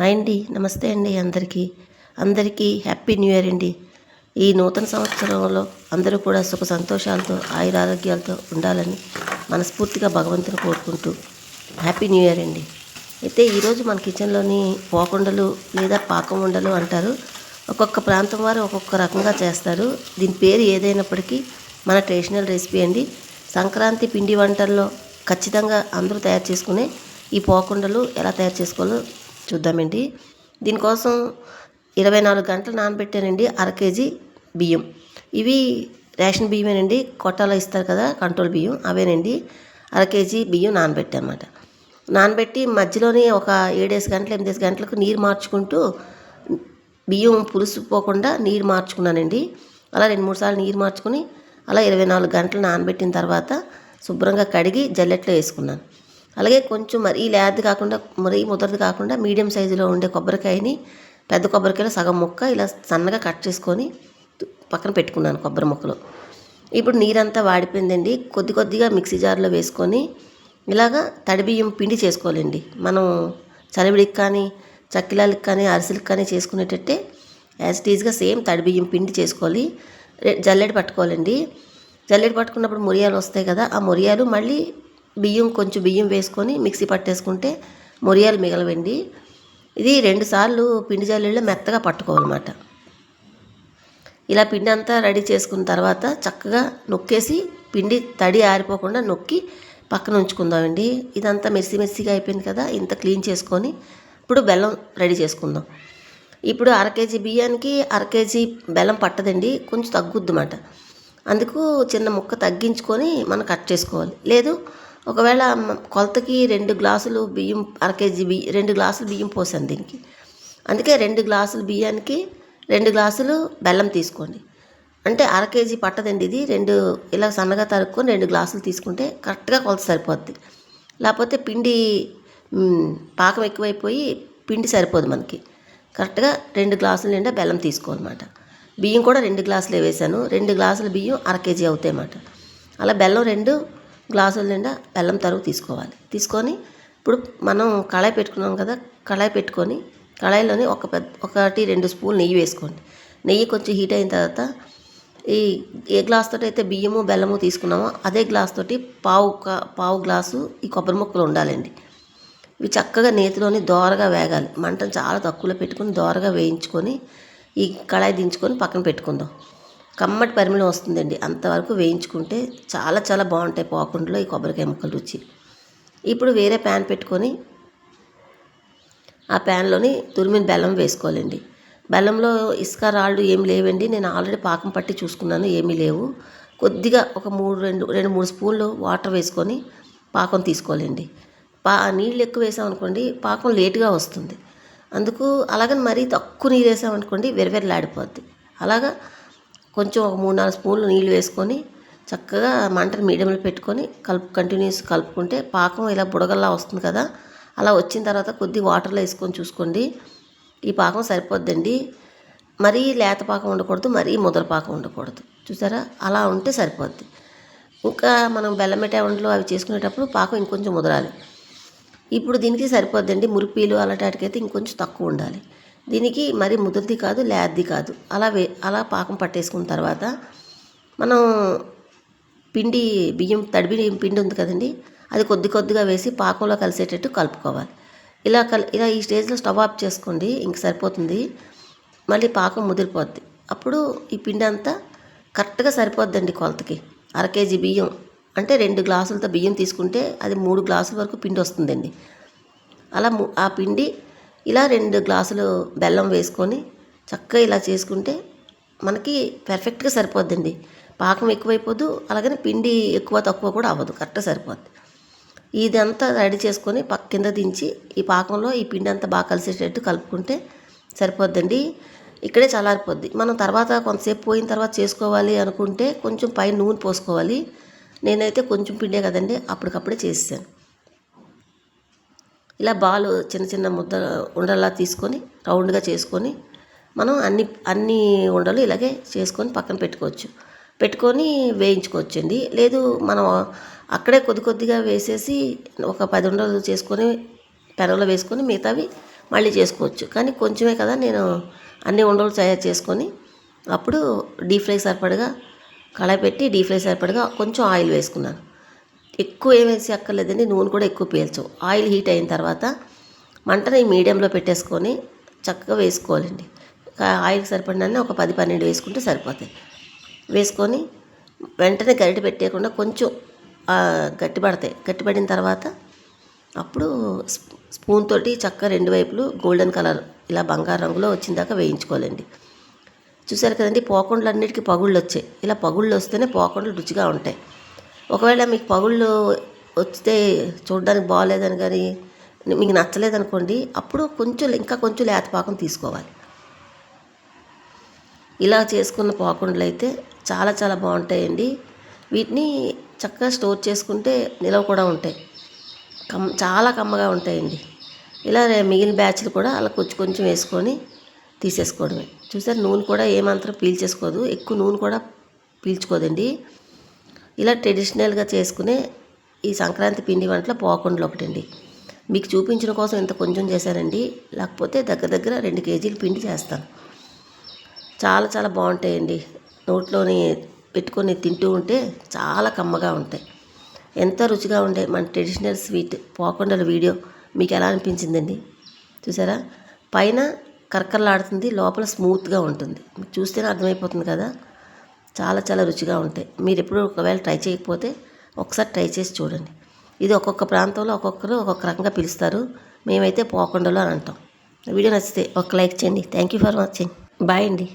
Hi అండి. నమస్తే అండి అందరికీ. అందరికీ హ్యాపీ న్యూ ఇయర్ అండి. ఈ నూతన సంవత్సరంలో అందరూ కూడా సుఖ సంతోషాలతో ఆయురారోగ్యాలతో ఉండాలని మనస్ఫూర్తిగా భగవంతుని కోరుకుంటూ హ్యాపీ న్యూ ఇయర్ అండి. అయితే ఈరోజు మన కిచెన్లోని పోకుండలు లేదా పాకం ఉండలు అంటారు. ఒక్కొక్క ప్రాంతం వారు ఒక్కొక్క రకంగా చేస్తారు. దీని పేరు ఏదైనప్పటికీ మన ట్రెడిషనల్ రెసిపీ అండి. సంక్రాంతి పిండి వంటల్లో ఖచ్చితంగా అందరూ తయారు చేసుకునే ఈ పోకుండలు ఎలా తయారు చేసుకోవాలో చూద్దామండి. దీనికోసం ఇరవై నాలుగు గంటలు నానబెట్టానండి అర కేజీ బియ్యం. ఇవి రేషన్ బియ్యమేనండి. కొట్టాలో ఇస్తారు కదా కంట్రోల్ బియ్యం అవేనండి. అర కేజీ బియ్యం నానబెట్టామన్నమాట నానబెట్టి మధ్యలోనే ఒక ఏడేసి గంటలు ఎనిమిదేసి గంటలకు నీరు మార్చుకుంటూ బియ్యం పులుసు పోకుండా నీరు మార్చుకున్నానండి. అలా రెండు మూడు సార్లు నీరు మార్చుకుని అలా ఇరవై నాలుగు గంటలు నానబెట్టిన తర్వాత శుభ్రంగా కడిగి జల్లెట్లో వేసుకున్నాను. అలాగే కొంచెం మరీ లేతది కాకుండా మరీ ముదరది కాకుండా మీడియం సైజులో ఉండే కొబ్బరికాయని పెద్ద కొబ్బరికాయలో సగం ముక్క ఇలా సన్నగా కట్ చేసుకొని పక్కన పెట్టుకున్నాను కొబ్బరి ముక్కలు. ఇప్పుడు నీరంతా వాడిపోయిందండి. కొద్ది కొద్దిగా మిక్సీ జార్లో వేసుకొని ఇలాగా తడి బియ్యం పిండి చేసుకోవాలండి. మనం చలివిడికి కానీ చక్కిలాలకి కానీ అరిసెలకు కానీ చేసుకునేటట్టే యాజ్ టీజ్గా సేమ్ తడి బియ్యం పిండి చేసుకోవాలి. జల్లెడ పట్టుకోవాలండి. జల్లెడ పట్టుకున్నప్పుడు మురియాలు వస్తాయి కదా ఆ మొరియాలు మళ్ళీ బియ్యం కొంచెం బియ్యం వేసుకొని మిక్సీ పట్టేసుకుంటే మొరియాలు మిగలవండి. ఇది రెండుసార్లు పిండి జల్లెడలో మెత్తగా పట్టుకోవాలన్నమాట. ఇలా పిండి అంతా రెడీ చేసుకున్న తర్వాత చక్కగా నొక్కేసి పిండి తడి ఆరిపోకుండా నొక్కి పక్కన ఉంచుకుందామండి. ఇదంతా మెస్సి మెస్సిగా అయిపోయింది కదా ఇంత క్లీన్ చేసుకొని ఇప్పుడు బెల్లం రెడీ చేసుకుందాం. ఇప్పుడు అర కేజీ బియ్యానికి అర కేజీ బెల్లం పట్టదండి కొంచెం తగ్గుద్దన్నమాట అందుకు చిన్న ముక్క తగ్గించుకొని మనం కట్ చేసుకోవాలి. లేదు ఒకవేళ కొలతకి రెండు గ్లాసులు బియ్యం అర కేజీ బియ్యం రెండు గ్లాసులు బియ్యం పోసాను దీనికి. అందుకే రెండు గ్లాసులు బియ్యానికి రెండు గ్లాసులు బెల్లం తీసుకోండి. అంటే అర కేజీ పట్టదండి ఇది. రెండు ఇలా సన్నగా తరుక్కొని రెండు గ్లాసులు తీసుకుంటే కరెక్ట్గా కొలత సరిపోద్ది. లేకపోతే పిండి పాకం ఎక్కువైపోయి పిండి సరిపోదు మనకి. కరెక్ట్గా రెండు గ్లాసులు నిండా బెల్లం తీసుకోవాలన్నమాట. బియ్యం కూడా రెండు గ్లాసులే వేసాను. రెండు గ్లాసుల బియ్యం అర కేజీ అవుతాయి అన్నమాట అలా బెల్లం రెండు గ్లాసుల నిండా బెల్లం తరుగు తీసుకోవాలి. తీసుకొని ఇప్పుడు మనం కళాయి పెట్టుకున్నాం కదా కళాయి పెట్టుకొని కళాయిలోని ఒక పెద్ద ఒకటి రెండు స్పూన్ నెయ్యి వేసుకోండి. నెయ్యి కొంచెం హీట్ అయిన తర్వాత ఈ ఏ గ్లాస్ తోటి అయితే బియ్యము బెల్లము తీసుకున్నామో అదే గ్లాస్ తోటి పావు కా- పావు గ్లాసు ఈ కొబ్బరి ముక్కలు ఉండాలండి. ఇవి చక్కగా నేతిలోని దోరగా వేగాలి. మంటను చాలా తక్కువలో పెట్టుకొని దోరగా వేయించుకొని ఈ కళాయి దించుకొని పక్కన పెట్టుకుందాం. కమ్మటి పరిమళం వస్తుందండి. అంతవరకు వేయించుకుంటే చాలా చాలా బాగుంటాయి పోకుండలో ఈ కొబ్బరికాయ ముక్కలు రుచి. ఇప్పుడు వేరే ప్యాన్ పెట్టుకొని ఆ ప్యాన్లోని తురిమిన బెల్లం వేసుకోవాలండి. బెల్లంలో ఇసుక రాళ్ళు ఏమి లేవండి. నేను ఆల్రెడీ పాకం పట్టి చూసుకున్నాను ఏమీ లేవు. కొద్దిగా ఒక మూడు రెండు రెండు మూడు స్పూన్లు వాటర్ వేసుకొని పాకం తీసుకోవాలండి. పా నీళ్ళు ఎక్కువ వేసామనుకోండి పాకం లేటుగా వస్తుంది. అందుకు అలాగని మరీ తక్కువ నీళ్ళు వేసామనుకోండి వెరవెరలాడిపోద్ది. అలాగా కొంచెం ఒక మూడు నాలుగు స్పూన్లు నీళ్ళు వేసుకొని చక్కగా మంటను మీడియంలో పెట్టుకొని కలుపు కంటిన్యూస్ కలుపుకుంటే పాకం ఇలా బుడగల్లా వస్తుంది కదా. అలా వచ్చిన తర్వాత కొద్ది వాటర్లో వేసుకొని చూసుకోండి. ఈ పాకం సరిపోద్దండి. మరీ లేత పాకం ఉండకూడదు మరీ ముద్ర పాకం ఉండకూడదు. చూసారా? అలా ఉంటే సరిపోద్ది. ఇంకా మనం బెల్లం మిఠాయి వంటలు అవి చేసుకునేటప్పుడు పాకం ఇంకొంచెం ముదరాలి. ఇప్పుడు దీనికి సరిపోద్దండి. మురిపీలు అలాంటి వాటికైతే ఇంకొంచెం తక్కువ ఉండాలి. దీనికి మరి ముదురుది కాదు లేద్ది కాదు. అలా వే అలా పాకం పట్టేసుకున్న తర్వాత మనం పిండి బియ్యం తడిబి పిండి ఉంది కదండి అది కొద్ది కొద్దిగా వేసి పాకంలో కలిసేటట్టు కలుపుకోవాలి. ఇలా కల్ ఇలా ఈ స్టేజ్లో స్టవ్ ఆఫ్ చేసుకోండి ఇంక సరిపోతుంది. మళ్ళీ పాకం ముదిరిపోద్ది. అప్పుడు ఈ పిండి అంతా కరెక్ట్గా సరిపోద్దండి కొలతకి. అర కేజీ బియ్యం అంటే రెండు గ్లాసులతో బియ్యం తీసుకుంటే అది మూడు గ్లాసుల వరకు పిండి వస్తుందండి. అలా ము- ఆ పిండి ఇలా రెండు గ్లాసులు బెల్లం వేసుకొని చక్కగా ఇలా చేసుకుంటే మనకి పర్ఫెక్ట్గా సరిపోద్దండి. పాకం ఎక్కువైపోద్దు అలాగని పిండి ఎక్కువ తక్కువ కూడా అవ్వదు కరెక్ట్గా సరిపోద్ది. ఇదంతా రెడీ చేసుకొని పక్క కింద దించి ఈ పాకంలో ఈ పిండి అంతా బాగా కలిసేటట్టు కలుపుకుంటే సరిపోద్దండి. ఇక్కడే చల్లారిపోద్ది. మనం తర్వాత కొంతసేపు పోయిన తర్వాత చేసుకోవాలి అనుకుంటే కొంచెం పైన నూనె పోసుకోవాలి. నేనైతే కొంచెం పిండే కదండి అప్పటికప్పుడే చేసాను ఇలా బాల్ చిన్న చిన్న ముద్ద ఉండలా తీసుకొని రౌండ్గా చేసుకొని మనం అన్ని అన్ని ఉండలు ఇలాగే చేసుకొని పక్కన పెట్టుకోవచ్చు. పెట్టుకొని వేయించుకోవచ్చండి. లేదు మనం అక్కడే కొద్ది కొద్దిగా వేసేసి ఒక పది ఉండలు చేసుకొని పెనంలో వేసుకొని మిగతావి మళ్ళీ చేసుకోవచ్చు. కానీ కొంచెమే కదా నేను అన్ని ఉండలు తయారు చేసుకొని అప్పుడు డీప్ ఫ్రై సరిపడగా కళాయి పెట్టి డీప్ ఫ్రై సరిపడగా కొంచెం ఆయిల్ వేసుకున్నాను. ఎక్కువ ఏం వేసి అక్కర్లేదండి నూనె కూడా ఎక్కువ పీల్చవు. ఆయిల్ హీట్ అయిన తర్వాత మంటని మీడియంలో పెట్టేసుకొని చక్కగా వేసుకోవాలండి. ఆయిల్ సరిపడిన ఒక పది పన్నెండు వేసుకుంటే సరిపోతాయి. వేసుకొని వెంటనే గరిటె పెట్టేయకుండా కొంచెం గట్టిపడతాయి గట్టిపడిన తర్వాత అప్పుడు స్పూన్ తోటి చక్కగా రెండు వైపులు గోల్డెన్ కలర్ ఇలా బంగారు రంగులో వచ్చిన దాకా వేయించుకోవాలండి. చూసారు కదండి పోకుండలు అన్నిటికీ పగుళ్ళు వచ్చాయి. ఇలా పగుళ్ళు వస్తేనే పోకుండలు రుచిగా ఉంటాయి. ఒకవేళ మీకు పగుళ్ళు వస్తే చూడడానికి బాగోలేదని కానీ మీకు నచ్చలేదనుకోండి అప్పుడు కొంచెం ఇంకా కొంచెం లేతపాకం తీసుకోవాలి. ఇలా చేసుకున్న పాకుండలు అయితే చాలా చాలా బాగుంటాయండి. వీటిని చక్కగా స్టోర్ చేసుకుంటే నిలవ కూడా ఉంటాయి. కమ్ చాలా కమ్మగా ఉంటాయండి. ఇలా మిగిలిన బ్యాచ్లు కూడా అలా కొంచెం కొంచెం వేసుకొని తీసేసుకోవడమే. చూసారు నూనె కూడా ఏమాత్రం పీల్చేసుకోదు ఎక్కువ నూనె కూడా పీల్చుకోదండి. ఇలా ట్రెడిషనల్గా చేసుకునే ఈ సంక్రాంతి పిండి వంటలో పోకుండలు ఒకటండి. మీకు చూపించిన కోసం ఇంత కొంచెం చేశానండి. లేకపోతే దగ్గర దగ్గర రెండు కేజీలు పిండి చేస్తాను. చాలా చాలా బాగుంటాయండి. నోట్లోని పెట్టుకొని తింటూ ఉంటే చాలా కమ్మగా ఉంటాయి. ఎంత రుచిగా ఉండే మన ట్రెడిషనల్ స్వీట్ పోకొండల వీడియో మీకు ఎలా అనిపించిందండి? చూసారా? పైన కరకరలాడుతుంది లోపల స్మూత్గా ఉంటుంది. మీకు చూస్తేనే అర్థమైపోతుంది కదా? చాలా చాలా రుచిగా ఉంటాయి. మీరు ఎప్పుడు ఒకవేళ ట్రై చేయకపోతే ఒకసారి ట్రై చేసి చూడండి. ఇది ఒక్కొక్క ప్రాంతంలో ఒక్కొక్కరు ఒక్కొక్క రకంగా పిలుస్తారు. మేమైతే పోకుండలో అని అంటాం. వీడియో నచ్చితే ఒక లైక్ చేయండి. Thank you for watching bye అండి.